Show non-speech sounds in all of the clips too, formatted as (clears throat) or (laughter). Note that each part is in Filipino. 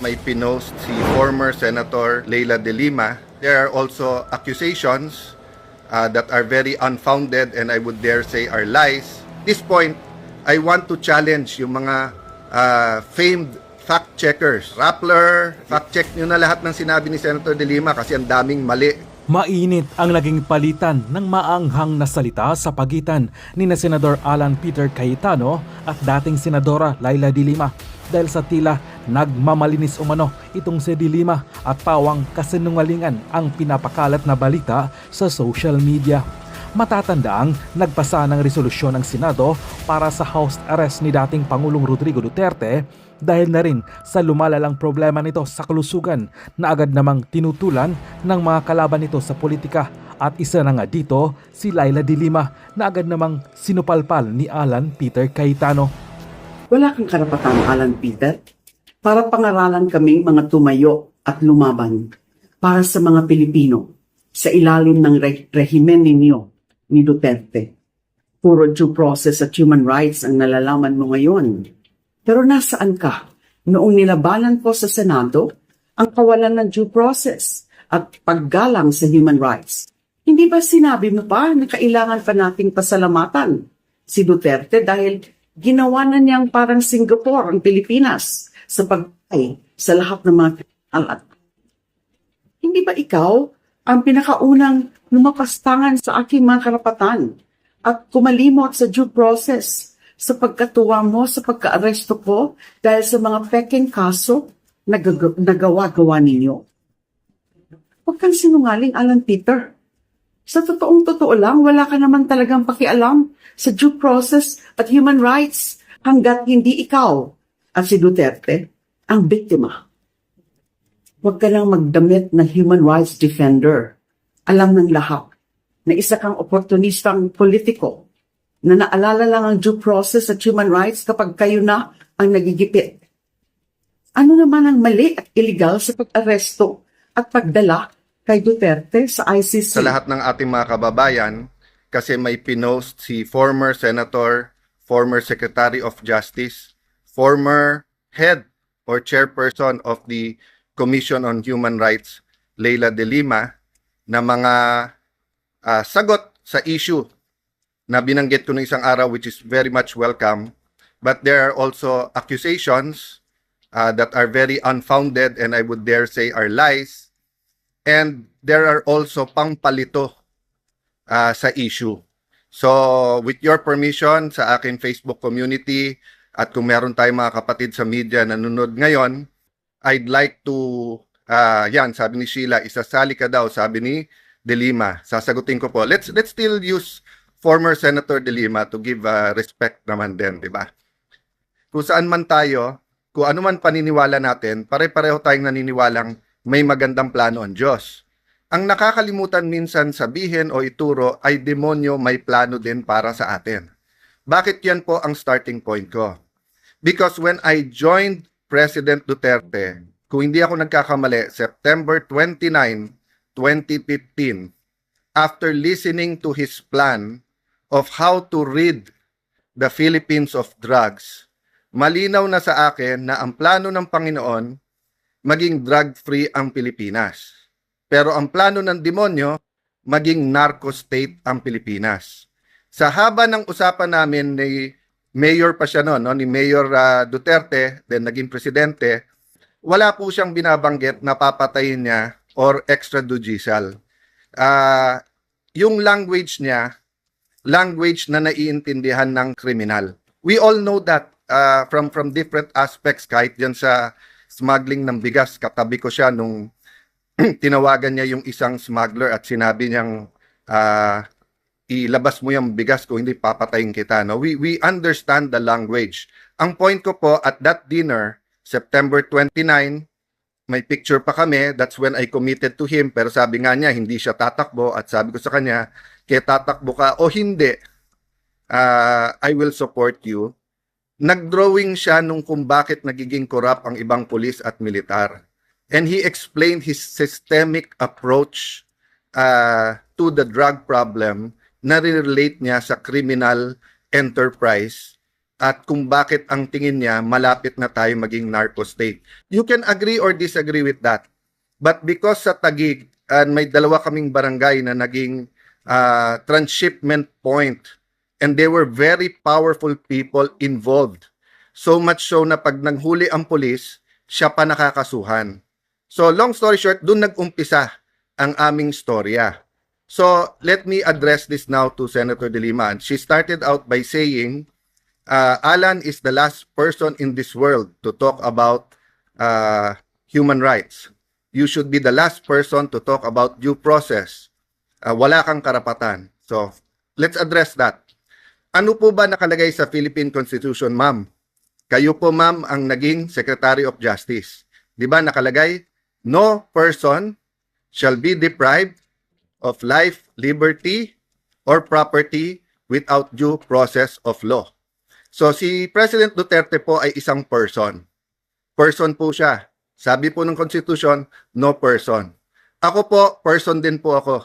may pinost si former Senator Leila de Lima. There are also accusations uh, that are very unfounded and I would dare say are lies. This point, I want to challenge yung mga uh, famed fact checkers. Rappler, fact check nyo na lahat ng sinabi ni Senator de Lima kasi ang daming mali. Mainit ang naging palitan ng maanghang na salita sa pagitan ni na Senador Alan Peter Cayetano at dating Senadora Laila de Lima dahil sa tila nagmamalinis umano itong si de Lima at pawang kasinungalingan ang pinapakalat na balita sa social media. Matatandaang nagpasa ng resolusyon ng Senado para sa house arrest ni dating Pangulong Rodrigo Duterte dahil na rin sa lumalalang problema nito sa kalusugan na agad namang tinutulan ng mga kalaban nito sa politika at isa na nga dito si Laila de Lima na agad namang sinupalpal ni Alan Peter Cayetano. Wala kang karapatan, Alan Peter, para pangaralan kaming mga tumayo at lumaban para sa mga Pilipino sa ilalim ng re- rehimen ninyo ni Duterte. Puro due process at human rights ang nalalaman mo ngayon. Pero nasaan ka noong nilabanan ko sa Senado ang kawalan ng due process at paggalang sa human rights? Hindi ba sinabi mo pa na kailangan pa nating pasalamatan si Duterte dahil ginawa na niyang parang Singapore ang Pilipinas sa pagpay sa lahat ng mga alat. Hindi ba ikaw ang pinakaunang lumapastangan sa aking mga karapatan at kumalimot sa due process sa pagkatuwa mo sa pagkaaresto ko dahil sa mga peking kaso na nagawa-gawa ninyo? Huwag kang sinungaling, Alan Peter. Sa totoong totoo lang, wala ka naman talagang pakialam sa due process at human rights hanggat hindi ikaw at si Duterte ang biktima. Huwag ka lang magdamit na human rights defender. Alam ng lahat na isa kang oportunistang politiko na naalala lang ang due process at human rights kapag kayo na ang nagigipit. Ano naman ang mali at illegal sa pag-aresto at pagdala kay Duterte sa ICC? sa lahat ng ating mga kababayan kasi may pinost si former Senator, former Secretary of Justice, former head or chairperson of the Commission on Human Rights, Leila de Lima, na mga ah, sagot sa issue na binanggit ko ng isang araw which is very much welcome. But there are also accusations ah, that are very unfounded and I would dare say are lies and there are also pangpalito ah, sa issue. So, with your permission sa akin Facebook community at kung meron tayong mga kapatid sa media na nanonood ngayon, I'd like to, ah, yan, sabi ni Sheila, isasali ka daw, sabi ni De Lima. Sasagutin ko po. Let's, let's still use former Senator De Lima to give ah, respect naman din, di ba? Kung saan man tayo, kung ano man paniniwala natin, pare-pareho tayong naniniwalang may magandang plano ang Diyos. Ang nakakalimutan minsan sabihin o ituro ay demonyo may plano din para sa atin. Bakit yan po ang starting point ko? Because when I joined President Duterte, kung hindi ako nagkakamali, September 29, 2015, after listening to his plan of how to rid the Philippines of drugs, malinaw na sa akin na ang plano ng Panginoon maging drug-free ang Pilipinas. Pero ang plano ng demonyo, maging narco state ang Pilipinas. Sa haba ng usapan namin ni Mayor pa siya noon, no, ni Mayor ah, Duterte, then naging presidente, wala po siyang binabanggit na papatayin niya or extrajudicial. Ah, yung language niya, language na naiintindihan ng kriminal. We all know that uh, from from different aspects kahit diyan sa smuggling ng bigas. Katabi ko siya nung (clears throat) tinawagan niya yung isang smuggler at sinabi niyang ah, ilabas mo yung bigas ko hindi papatayin kita. No? We we understand the language. Ang point ko po at that dinner September 29 may picture pa kami. That's when I committed to him. Pero sabi nga niya hindi siya tatakbo. At sabi ko sa kanya kaya tatakbo ka o hindi ah, I will support you nagdrawing siya nung kung bakit nagiging corrupt ang ibang pulis at militar and he explained his systemic approach uh, to the drug problem na relate niya sa criminal enterprise at kung bakit ang tingin niya malapit na tayo maging narco state. You can agree or disagree with that. But because sa Tagig, and may dalawa kaming barangay na naging uh, transshipment point and they were very powerful people involved. So much so na pag nanghuli ang pulis, siya pa nakakasuhan. So long story short, dun nag-umpisa ang aming storya. So let me address this now to Senator De Lima. She started out by saying, uh, Alan is the last person in this world to talk about uh, human rights. You should be the last person to talk about due process. Uh, wala kang karapatan. So let's address that. Ano po ba nakalagay sa Philippine Constitution, ma'am? Kayo po, ma'am, ang naging Secretary of Justice. Di ba nakalagay, no person shall be deprived of life, liberty, or property without due process of law. So si President Duterte po ay isang person. Person po siya. Sabi po ng Constitution, no person. Ako po, person din po ako.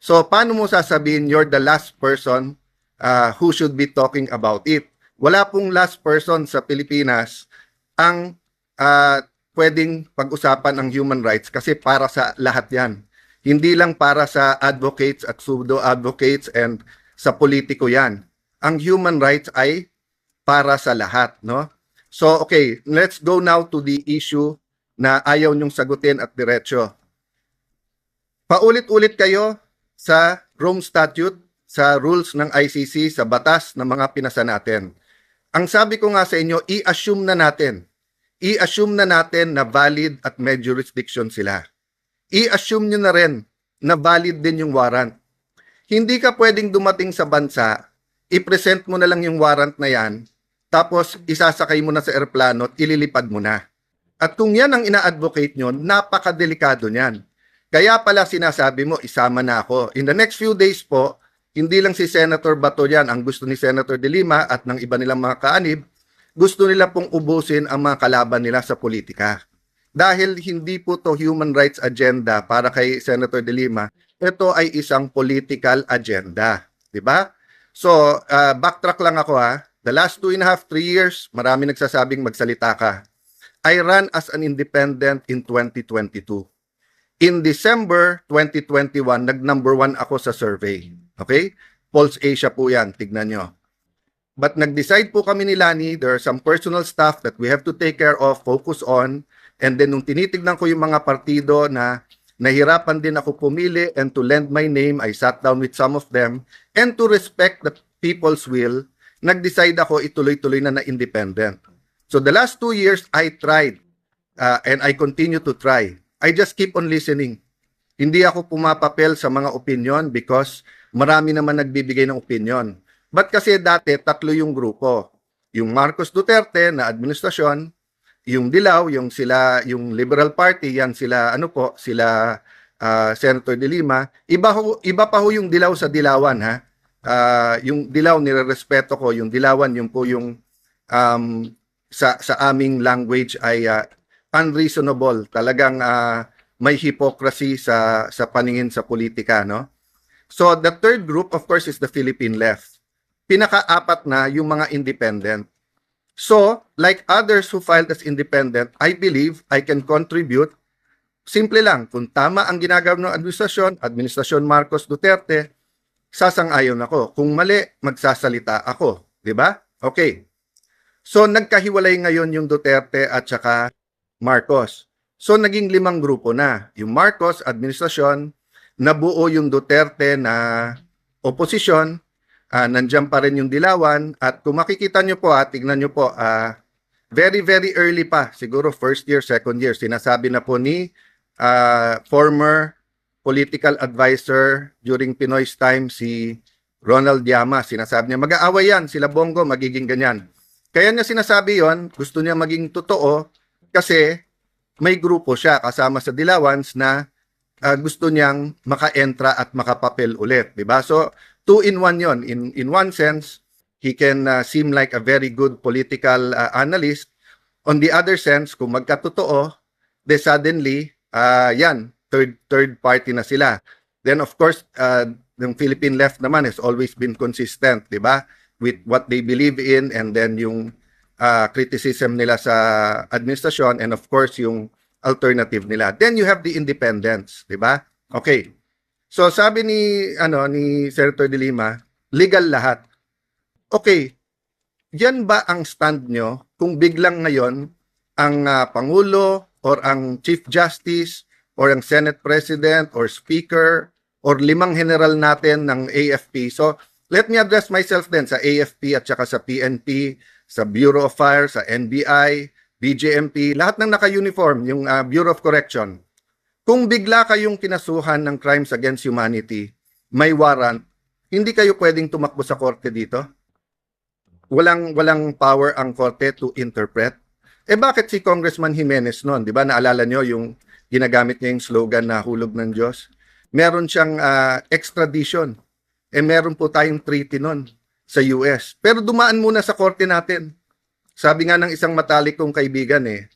So paano mo sasabihin you're the last person uh, who should be talking about it? Wala pong last person sa Pilipinas ang uh, pwedeng pag-usapan ng human rights kasi para sa lahat yan. Hindi lang para sa advocates at pseudo-advocates and sa politiko yan. Ang human rights ay para sa lahat, no? So, okay, let's go now to the issue na ayaw niyong sagutin at diretsyo. Paulit-ulit kayo sa Rome Statute, sa rules ng ICC, sa batas ng mga pinasa natin. Ang sabi ko nga sa inyo, i-assume na natin. I-assume na natin na valid at may jurisdiction sila. I-assume nyo na rin na valid din yung warrant. Hindi ka pwedeng dumating sa bansa, i-present mo na lang yung warrant na yan, tapos isasakay mo na sa aeroplano at ililipad mo na. At kung yan ang ina-advocate nyo, napakadelikado niyan. Kaya pala sinasabi mo, isama na ako. In the next few days po, hindi lang si Senator Bato yan ang gusto ni Senator De Lima at ng iba nilang mga kaanib, gusto nila pong ubusin ang mga kalaban nila sa politika. Dahil hindi po to human rights agenda para kay Senator De Lima, ito ay isang political agenda. Di ba? So, uh, backtrack lang ako ha. The last two and a half, three years, marami nagsasabing magsalita ka. I ran as an independent in 2022. In December 2021, nag-number one ako sa survey. Okay? Pulse Asia po yan, tignan nyo. But nag-decide po kami ni Lani, there are some personal stuff that we have to take care of, focus on, and then nung tinitignan ko yung mga partido na nahirapan din ako pumili and to lend my name, I sat down with some of them, and to respect the people's will, nag-decide ako ituloy-tuloy na na independent. So the last two years, I tried, uh, and I continue to try. I just keep on listening. Hindi ako pumapapel sa mga opinion because marami naman nagbibigay ng opinion. But kasi dati, tatlo yung grupo. Yung Marcos Duterte na administrasyon, yung Dilaw, yung sila, yung Liberal Party, yan sila, ano po, sila uh, Senator De Lima. Iba, ho, iba pa ho yung Dilaw sa Dilawan, ha? Uh, yung Dilaw, nire-respeto ko. Yung Dilawan, yung po yung um, sa, sa aming language ay uh, unreasonable. Talagang uh, may hypocrisy sa, sa paningin sa politika, no? So, the third group, of course, is the Philippine left pinaka-apat na yung mga independent. So, like others who filed as independent, I believe I can contribute. Simple lang, kung tama ang ginagawa ng administrasyon, administrasyon Marcos Duterte, sasang-ayon ako. Kung mali, magsasalita ako. Di ba? Okay. So, nagkahiwalay ngayon yung Duterte at saka Marcos. So, naging limang grupo na. Yung Marcos, administrasyon, nabuo yung Duterte na oposisyon, uh, nandiyan pa rin yung dilawan at kung makikita nyo po, ha, tignan nyo po, uh, very, very early pa, siguro first year, second year, sinasabi na po ni uh, former political advisor during Pinoy's time, si Ronald Llama, sinasabi niya, mag-aaway yan, sila Bongo, magiging ganyan. Kaya niya sinasabi yon gusto niya maging totoo kasi may grupo siya kasama sa Dilawans na uh, gusto niyang maka-entra at makapapel ulit, 'di ba? So two in one yon. In in one sense, he can uh, seem like a very good political uh, analyst. On the other sense, kung magkatotoo, de suddenly, uh, yan, third third party na sila. Then of course, uh, yung Philippine left naman has always been consistent, 'di ba? with what they believe in and then yung uh, criticism nila sa administrasyon and of course yung alternative nila. Then you have the independence, 'di ba? Okay. So sabi ni ano ni Senator De Lima, legal lahat. Okay. Yan ba ang stand nyo kung biglang ngayon ang ah, Pangulo or ang Chief Justice or ang Senate President or Speaker or limang general natin ng AFP. So, let me address myself din sa AFP at saka sa PNP, sa Bureau of Fire, sa NBI, BJMP, lahat ng naka-uniform, yung ah, Bureau of Correction. Kung bigla kayong kinasuhan ng crimes against humanity, may warrant, hindi kayo pwedeng tumakbo sa korte dito? Walang walang power ang korte to interpret. Eh bakit si Congressman Jimenez noon, 'di ba? Naalala nyo yung ginagamit niya yung slogan na hulog ng Diyos. Meron siyang ah, extradition. Eh meron po tayong treaty noon sa US. Pero dumaan muna sa korte natin. Sabi nga ng isang matalik kong kaibigan eh,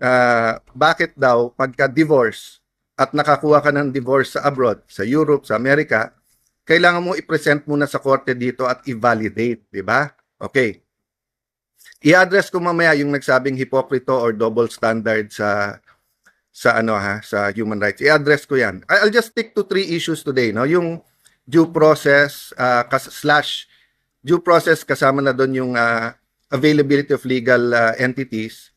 ah, bakit daw pagka divorce at nakakuha ka ng divorce sa abroad, sa Europe, sa Amerika, kailangan mo i-present muna sa korte dito at i-validate, di ba? Okay. I-address ko mamaya yung nagsabing hipokrito or double standard sa sa ano ha, sa human rights. I-address ko 'yan. I'll just stick to three issues today, no? Yung due process uh, slash due process kasama na doon yung uh, availability of legal uh, entities.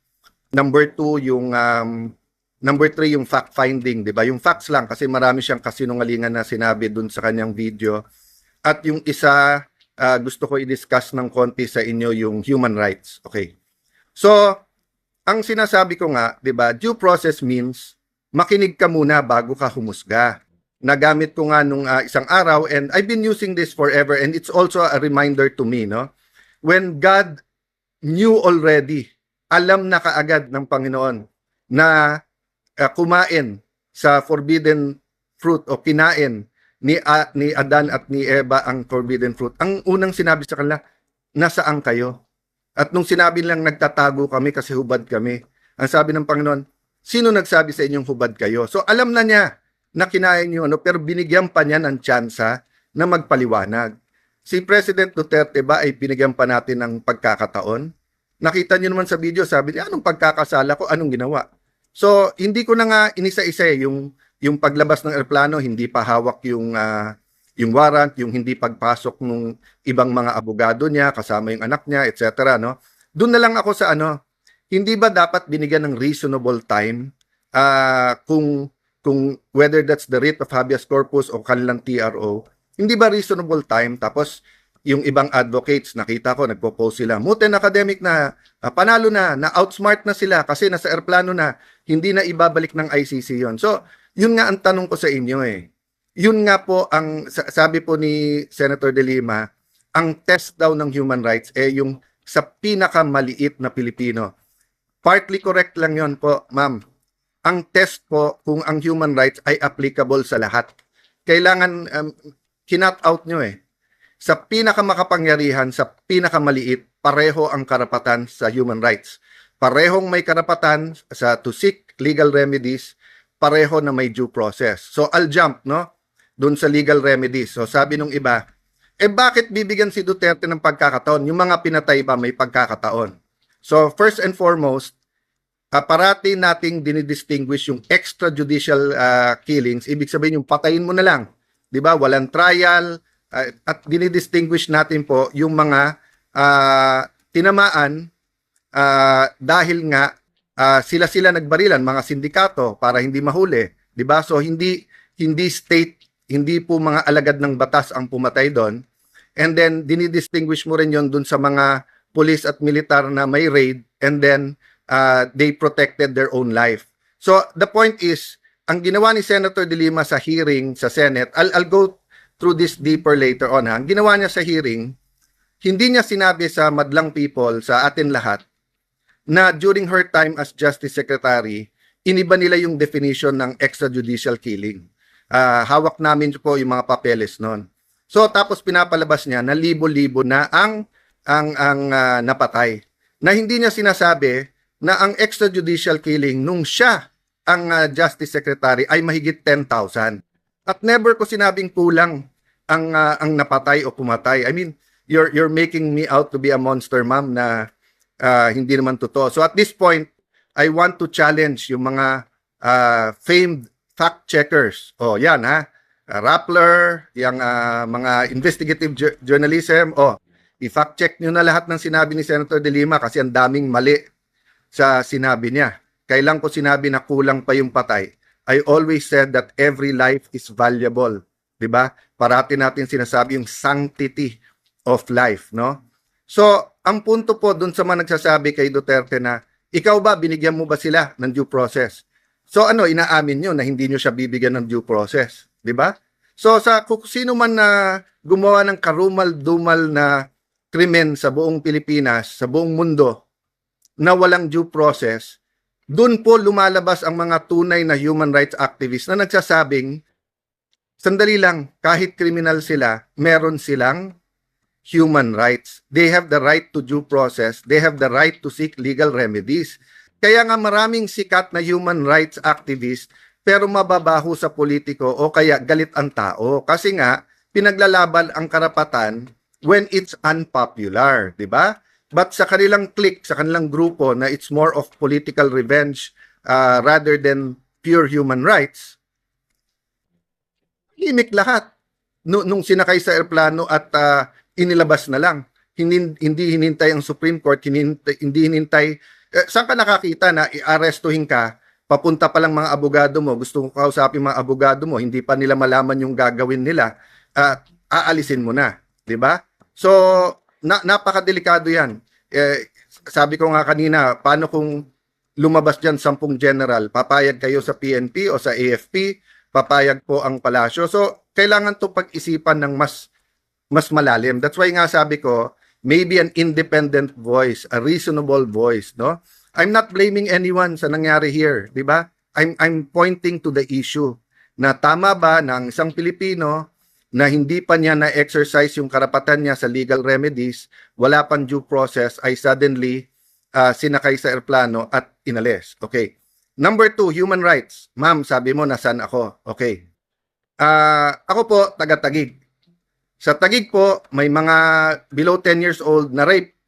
Number two, yung um, number three, yung fact finding, 'di ba? Yung facts lang kasi marami siyang kasinungalingan na sinabi doon sa kanyang video. At yung isa ah, gusto ko i-discuss ng konti sa inyo yung human rights. Okay. So, ang sinasabi ko nga, 'di ba, due process means makinig ka muna bago ka humusga. Nagamit ko nga nung ah, isang araw and I've been using this forever and it's also a reminder to me, no? When God knew already, alam na kaagad ng Panginoon na ah, kumain sa forbidden fruit o kinain ni A- ni Adan at ni Eva ang forbidden fruit. Ang unang sinabi sa kanila, nasaan kayo? At nung sinabi lang nagtatago kami kasi hubad kami, ang sabi ng Panginoon, sino nagsabi sa inyong hubad kayo? So alam na niya na kinain niyo ano, pero binigyan pa niya ng tsansa na magpaliwanag. Si President Duterte ba ay binigyan pa natin ng pagkakataon? Nakita niyo naman sa video, sabi niya, anong pagkakasala ko, anong ginawa? So, hindi ko na nga inisa-isa eh, yung yung paglabas ng eroplano hindi pa hawak yung ah, yung warrant, yung hindi pagpasok ng ibang mga abogado niya kasama yung anak niya, etc. no. Doon na lang ako sa ano, hindi ba dapat binigyan ng reasonable time ah, kung kung whether that's the writ of habeas corpus o kanilang TRO, hindi ba reasonable time tapos yung ibang advocates nakita ko nagpo-post sila Muten academic na ah, panalo na na outsmart na sila kasi nasa eroplano na hindi na ibabalik ng ICC yon so yun nga ang tanong ko sa inyo eh. Yun nga po ang sa- sabi po ni Senator De Lima, ang test daw ng human rights eh yung sa pinakamaliit na Pilipino. Partly correct lang yon po, ma'am. Ang test po kung ang human rights ay applicable sa lahat. Kailangan um, kinat out nyo eh. Sa pinakamakapangyarihan, sa pinakamaliit, pareho ang karapatan sa human rights. Parehong may karapatan sa to seek legal remedies, pareho na may due process. So I'll jump, no? Doon sa legal remedies. So sabi nung iba, eh bakit bibigyan si Duterte ng pagkakataon? Yung mga pinatay ba may pagkakataon? So first and foremost, ah, parati nating dinidistinguish yung extrajudicial ah, killings. Ibig sabihin yung patayin mo na lang. 'Di ba? Walang trial ah, at dinidistinguish natin po yung mga ah, tinamaan ah, dahil nga ah, sila-sila nagbarilan mga sindikato para hindi mahuli, 'di ba? So hindi hindi state, hindi po mga alagad ng batas ang pumatay doon. And then dinidistinguish mo rin 'yon doon sa mga police at militar na may raid and then ah, they protected their own life. So the point is, ang ginawa ni Senator De Lima sa hearing sa Senate, I'll, I'll go through this deeper later on. Ha? Ang ginawa niya sa hearing, hindi niya sinabi sa madlang people, sa atin lahat, na during her time as Justice Secretary, iniba nila yung definition ng extrajudicial killing. Ah, hawak namin po yung mga papeles noon. So tapos pinapalabas niya na libo-libo na ang ang ang ah, napatay. Na hindi niya sinasabi na ang extrajudicial killing nung siya ang ah, Justice Secretary ay mahigit 10,000. At never ko sinabing kulang ang ah, ang napatay o pumatay. I mean, you're you're making me out to be a monster, ma'am, na ah, hindi naman totoo. So at this point, I want to challenge yung mga ah, famed fact checkers. Oh, yan ha. Uh, Rappler, yung ah, mga investigative jour- journalism. Oh, i-fact check nyo na lahat ng sinabi ni Senator De Lima kasi ang daming mali sa sinabi niya. Kailan ko sinabi na kulang pa yung patay? I always said that every life is valuable. 'Di ba? Parati natin sinasabi yung sanctity of life, no? So, ang punto po dun sa mga nagsasabi kay Duterte na ikaw ba binigyan mo ba sila ng due process? So ano, inaamin nyo na hindi nyo siya bibigyan ng due process, 'di ba? So sa kung sino man na gumawa ng karumal-dumal na krimen sa buong Pilipinas, sa buong mundo na walang due process, doon po lumalabas ang mga tunay na human rights activists na nagsasabing, sandali lang, kahit kriminal sila, meron silang human rights. They have the right to due process. They have the right to seek legal remedies. Kaya nga maraming sikat na human rights activist pero mababaho sa politiko o kaya galit ang tao. Kasi nga, pinaglalaban ang karapatan when it's unpopular, di ba? But sa kanilang clique, sa kanilang grupo na it's more of political revenge uh, rather than pure human rights, limik lahat. Nu- nung sinakay sa aeroplano at uh, inilabas na lang. Hindi, hindi hinintay ang Supreme Court, hinintay, hindi hinintay. Eh, saan ka nakakita na i-arrestuhin ka, papunta pa lang mga abogado mo, gusto ko kausapin mga abogado mo, hindi pa nila malaman yung gagawin nila, at aalisin mo na. 'di ba? So, na, napakadelikado yan. Eh, sabi ko nga kanina, paano kung lumabas dyan sampung general, papayag kayo sa PNP o sa AFP, papayag po ang palasyo. So, kailangan to pag-isipan ng mas mas malalim. That's why nga sabi ko, maybe an independent voice, a reasonable voice, no? I'm not blaming anyone sa nangyari here, 'di ba? I'm I'm pointing to the issue na tama ba ng isang Pilipino na hindi pa niya na-exercise yung karapatan niya sa legal remedies, wala pang due process, ay suddenly ah, sinakay sa aeroplano at inalis. Okay. Number two, human rights. Ma'am, sabi mo, nasan ako? Okay. Ah, ako po, taga-tagig. Sa Tagig po, may mga below 10 years old na rape.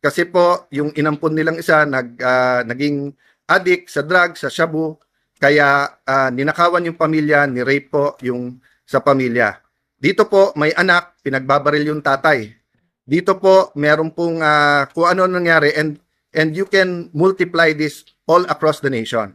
Kasi po, yung inampun nilang isa, nag, ah, naging addict sa drugs, sa shabu. Kaya ah, ninakawan yung pamilya, ni-rape po yung sa pamilya. Dito po, may anak, pinagbabaril yung tatay. Dito po, meron pong ah, kung ano nangyari and, and you can multiply this all across the nation.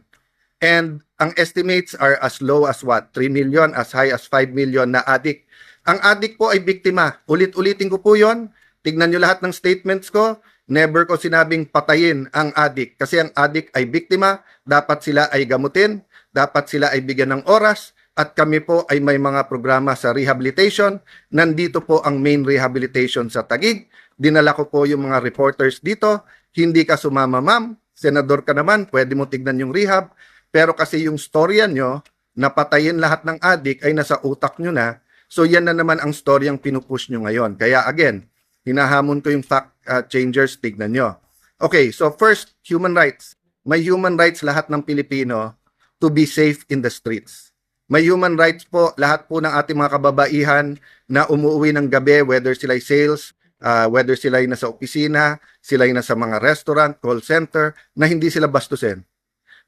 And ang estimates are as low as what? 3 million, as high as 5 million na addict. Ang addict po ay biktima. Ulit-ulitin ko po yon. Tignan nyo lahat ng statements ko. Never ko sinabing patayin ang addict. Kasi ang addict ay biktima. Dapat sila ay gamutin. Dapat sila ay bigyan ng oras. At kami po ay may mga programa sa rehabilitation. Nandito po ang main rehabilitation sa Tagig. Dinala ko po yung mga reporters dito. Hindi ka sumama, ma'am. Senador ka naman, pwede mo tignan yung rehab. Pero kasi yung storya nyo, napatayin lahat ng addict ay nasa utak nyo na. So yan na naman ang storyang pinupush nyo ngayon. Kaya again, hinahamon ko yung fact uh, changers, tignan nyo. Okay, so first, human rights. May human rights lahat ng Pilipino to be safe in the streets. May human rights po lahat po ng ating mga kababaihan na umuwi ng gabi, whether sila'y sales, uh, whether sila'y nasa opisina, sila'y nasa mga restaurant, call center, na hindi sila bastusin.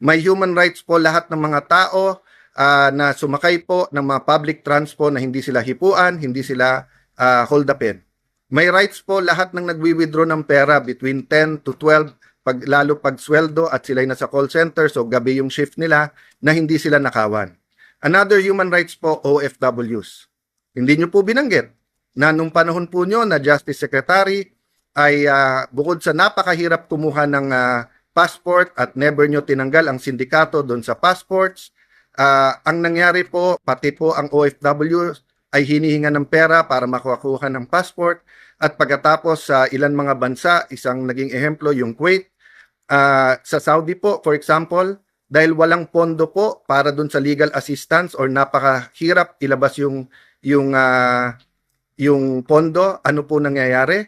May human rights po lahat ng mga tao ah, na sumakay po ng mga public transport na hindi sila hipuan, hindi sila ah, hold upin. May rights po lahat ng nagwi-withdraw ng pera between 10 to 12 pag lalo pag sweldo at sila nasa call center so gabi yung shift nila na hindi sila nakawan. Another human rights po OFWs. Hindi nyo po binanggit na nung panahon po nyo na Justice Secretary ay ah, bukod sa napakahirap kumuha ng ah, passport at never nyo tinanggal ang sindikato doon sa passports. Ah, ang nangyari po, pati po ang OFW ay hinihinga ng pera para makuha ng passport at pagkatapos sa ilan mga bansa, isang naging ehemplo yung Kuwait, Ah, sa Saudi po, for example, dahil walang pondo po para doon sa legal assistance or napakahirap ilabas yung yung ah, yung pondo, ano po nangyayari?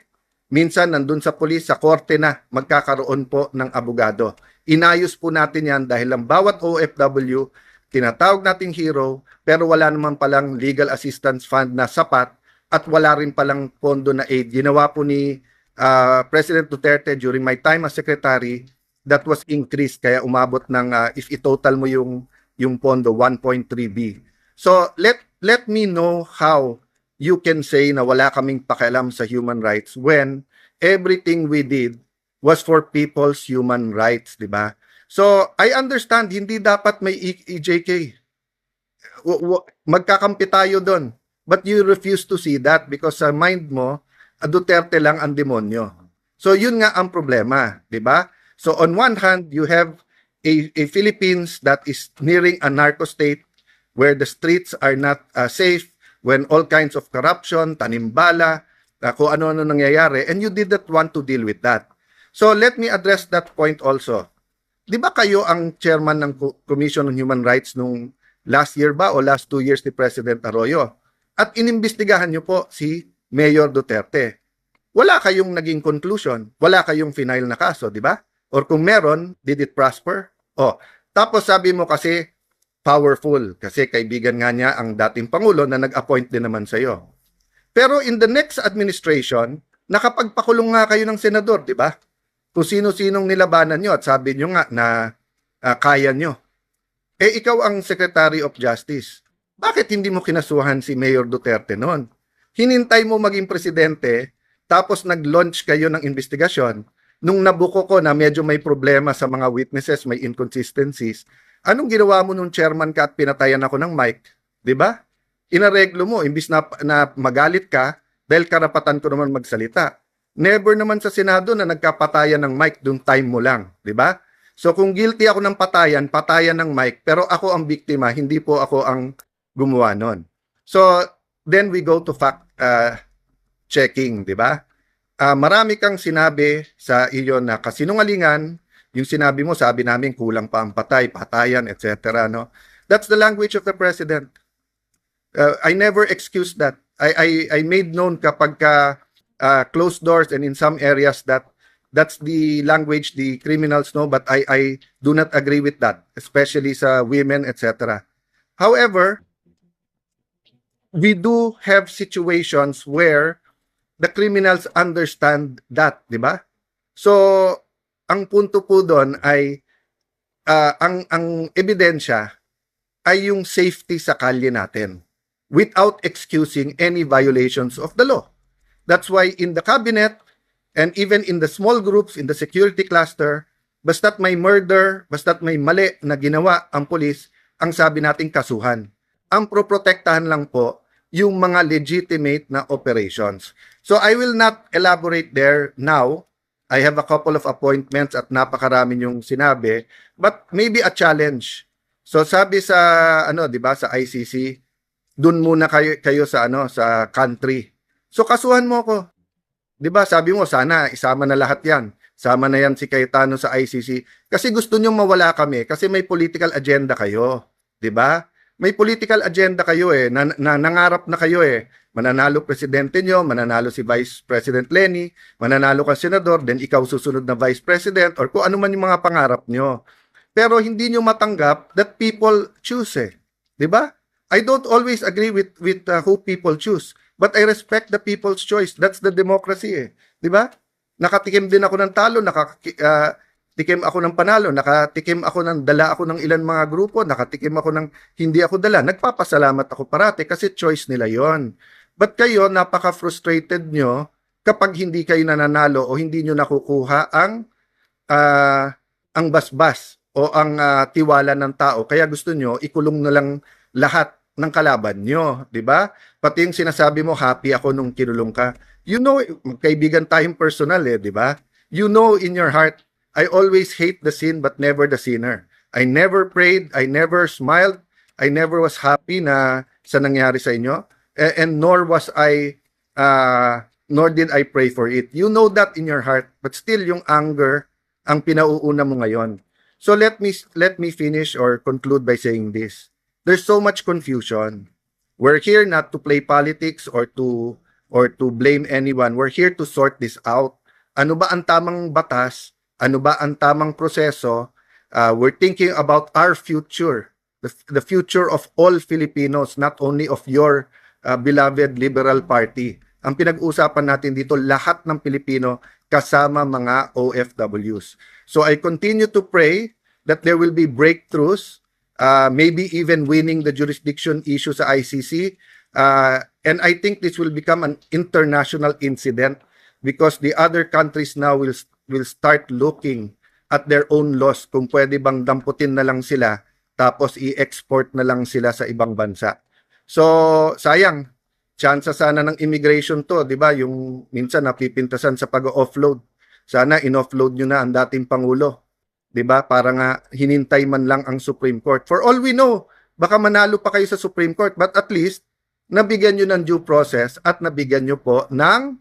Minsan nandun sa pulis, sa korte na magkakaroon po ng abogado. Inayos po natin yan dahil ang bawat OFW, tinatawag nating hero, pero wala naman palang legal assistance fund na sapat at wala rin palang pondo na aid. Ginawa po ni ah, President Duterte during my time as secretary, that was increased kaya umabot ng ah, if i-total mo yung yung pondo 1.3B. So let let me know how you can say na wala kaming pakialam sa human rights when everything we did was for people's human rights, di ba? So I understand hindi dapat may E- EJK. W- magkakampi tayo doon. But you refuse to see that because sa mind mo, a Duterte lang ang demonyo. So yun nga ang problema, di ba? So on one hand, you have a, a Philippines that is nearing a narco state where the streets are not uh, safe, when all kinds of corruption, tanimbala, uh, kung ano-ano nangyayari, and you did not want to deal with that. So let me address that point also. Di ba kayo ang chairman ng Co- Commission on Human Rights nung last year ba o last two years ni President Arroyo? At inimbestigahan niyo po si Mayor Duterte. Wala kayong naging conclusion, wala kayong final na kaso, di ba? Or kung meron, did it prosper? Oh, tapos sabi mo kasi powerful kasi kaibigan nga niya ang dating pangulo na nag-appoint din naman sa iyo. Pero in the next administration, nakapagpakulong nga kayo ng senador, di ba? Kung sino-sinong nilabanan nyo at sabi nyo nga na ah, kaya nyo. Eh ikaw ang Secretary of Justice. Bakit hindi mo kinasuhan si Mayor Duterte noon? Hinintay mo maging presidente, tapos nag-launch kayo ng investigasyon. Nung nabuko ko na medyo may problema sa mga witnesses, may inconsistencies, anong ginawa mo nung chairman ka at pinatayan ako ng mic? 'Di ba? Inareglo mo, imbis na, na magalit ka, dahil karapatan ko naman magsalita. Never naman sa Senado na nagkapatayan ng mic, dung time mo lang. 'di ba? So kung guilty ako ng patayan, patayan ng mic, pero ako ang biktima, hindi po ako ang gumawa nun. So, then we go to fact uh, checking, di ba? Ah, marami kang sinabi sa iyo na kasinungalingan, yung sinabi mo, sabi namin kulang pa ang patay, patayan, etc. No? That's the language of the president. Uh, I never excuse that. I, I, I made known kapag ka uh, closed doors and in some areas that that's the language the criminals know, but I, I do not agree with that, especially sa women, etc. However, we do have situations where the criminals understand that, di ba? So, ang punto po doon ay ah, ang ang ebidensya ay yung safety sa kalye natin without excusing any violations of the law. That's why in the cabinet and even in the small groups in the security cluster, basta't may murder, basta't may mali na ginawa ang pulis, ang sabi nating kasuhan. Ang proprotektahan lang po yung mga legitimate na operations. So I will not elaborate there now. I have a couple of appointments at napakarami yung sinabi, but maybe a challenge. So sabi sa ano, 'di ba, sa ICC, dun muna kayo kayo sa ano, sa country. So kasuhan mo ko. 'Di ba? Sabi mo sana isama na lahat 'yan. Sama na yan si Cayetano sa ICC kasi gusto nyo mawala kami kasi may political agenda kayo, 'di ba? May political agenda kayo eh, na, na nangarap na kayo eh. Mananalo presidente nyo, mananalo si Vice President Lenny, mananalo ka senador, then ikaw susunod na Vice President or kung ano man yung mga pangarap nyo. Pero hindi nyo matanggap that people choose eh. ba? I don't always agree with with uh, who people choose, but I respect the people's choice. That's the democracy eh. 'Di ba? Nakatikim din ako ng talo, nakatikim ako ng panalo, nakatikim ako ng dala ako ng ilan mga grupo, nakatikim ako ng hindi ako dala. Nagpapasalamat ako parati kasi choice nila 'yon. But kayo napaka-frustrated nyo kapag hindi kayo nananalo o hindi nyo nakukuha ang ah, ang basbas o ang ah, tiwala ng tao. Kaya gusto nyo ikulong na lang lahat ng kalaban nyo, di ba? Pati yung sinasabi mo, happy ako nung kinulong ka. You know, kaibigan tayong personal eh, di ba? You know in your heart, I always hate the sin but never the sinner. I never prayed, I never smiled, I never was happy na sa nangyari sa inyo, a- and nor was I, uh, nor did I pray for it. You know that in your heart, but still yung anger ang pinauuna mo ngayon. So let me let me finish or conclude by saying this. There's so much confusion. We're here not to play politics or to or to blame anyone. We're here to sort this out. Ano ba ang tamang batas? Ano ba ang tamang proseso? Uh, we're thinking about our future, the, the future of all Filipinos, not only of your uh, beloved Liberal Party. Ang pinag-uusapan natin dito, lahat ng Pilipino kasama mga OFWs. So I continue to pray that there will be breakthroughs, uh, maybe even winning the jurisdiction issue sa ICC. Uh, and I think this will become an international incident because the other countries now will will start looking at their own laws kung pwede bang damputin na lang sila tapos i-export na lang sila sa ibang bansa. So, sayang, chance sana ng immigration to, 'di ba? Yung minsan napipintasan sa pag-offload. Sana in-offload nyo na ang dating pangulo. 'Di ba? Para nga hinintay man lang ang Supreme Court. For all we know, baka manalo pa kayo sa Supreme Court, but at least nabigyan nyo ng due process at nabigyan nyo po ng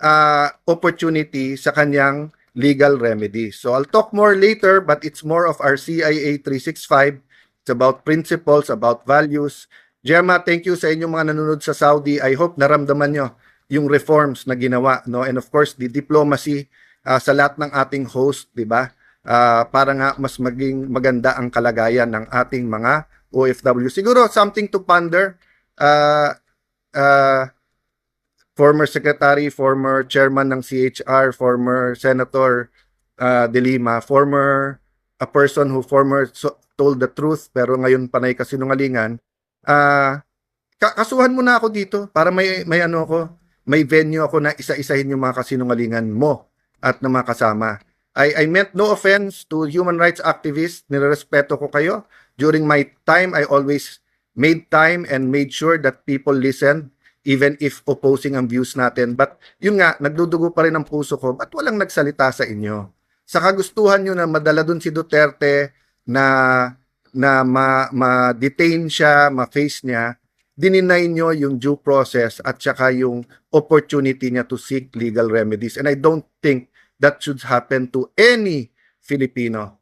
uh, opportunity sa kanyang legal remedy. So I'll talk more later, but it's more of our CIA 365. It's about principles, about values. Gemma, thank you sa inyong mga nanonood sa Saudi. I hope naramdaman nyo yung reforms na ginawa, no? And of course, the diplomacy uh, sa lahat ng ating host, di ba? Uh, para nga mas maging maganda ang kalagayan ng ating mga OFW. Siguro something to ponder. Uh, uh, former secretary, former chairman ng CHR, former senator uh, De Lima, former a person who former so, told the truth pero ngayon panay kasinungalingan. Ah, ka- kasuhan mo na ako dito para may may ano ako, may venue ako na isa-isahin yung mga kasinungalingan mo at na mga kasama. I, I meant no offense to human rights activists. Nirerespeto ko kayo. During my time, I always made time and made sure that people listened even if opposing ang views natin. But yun nga, nagdudugo pa rin ang puso ko, ba't walang nagsalita sa inyo? Sa kagustuhan nyo na madala dun si Duterte na na ma, ma-detain siya, ma-face niya, dininay nyo yung due process at saka yung opportunity niya to seek legal remedies. And I don't think that should happen to any Filipino.